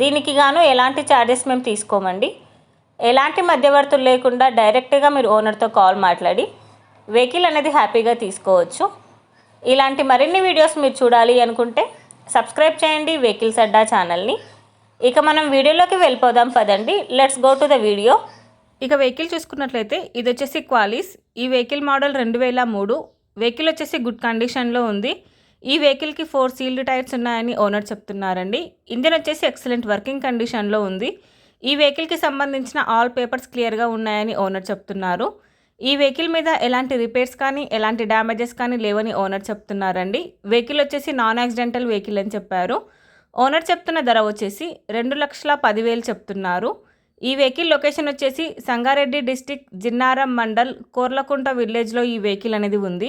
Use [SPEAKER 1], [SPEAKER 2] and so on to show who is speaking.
[SPEAKER 1] దీనికి గాను ఎలాంటి ఛార్జెస్ మేము తీసుకోమండి. ఎలాంటి మధ్యవర్తులు లేకుండా డైరెక్ట్గా మీరు ఓనర్తో కాల్ మాట్లాడి వెహికల్ అనేది హ్యాపీగా తీసుకోవచ్చు. ఇలాంటి మరిన్ని వీడియోస్ మీరు చూడాలి అనుకుంటే సబ్స్క్రైబ్ చేయండి వెహికల్స్ అడ్డా ఛానల్ని ఇక మనం వీడియోలోకి వెళ్ళిపోదాం పదండి. Let's go to the video
[SPEAKER 2] ఇక వెహికల్ చూసుకున్నట్లయితే ఇది వచ్చేసి క్వాలిస్ ఈ వెహికల్ మోడల్ రెండు వేల మూడు. వెహికల్ వచ్చేసి గుడ్ కండిషన్లో ఉంది. ఈ వెహికల్కి ఫోర్ సీల్డ్ టైర్స్ ఉన్నాయని ఓనర్ చెప్తున్నారండి. ఇంజన్ వచ్చేసి ఎక్సలెంట్ వర్కింగ్ కండిషన్లో ఉంది. ఈ వెహికల్కి సంబంధించిన ఆల్ పేపర్స్ క్లియర్గా ఉన్నాయని ఓనర్ చెప్తున్నారు. ఈ వెహికల్ మీద ఎలాంటి రిపేర్స్ కానీ ఎలాంటి డ్యామేజెస్ కానీ లేవని ఓనర్ చెప్తున్నారండి. వెహికల్ వచ్చేసి నాన్ యాక్సిడెంటల్ వెహికల్ అని చెప్పారు. ఓనర్ చెప్తున్న ధర వచ్చేసి రెండు లక్షల పదివేలు చెప్తున్నారు. ఈ వెహికల్ లొకేషన్ వచ్చేసి సంగారెడ్డి డిస్టిక్ జిన్నారం మండల్ కోర్లకుంట విలేజ్లో ఈ వెహికల్ అనేది ఉంది.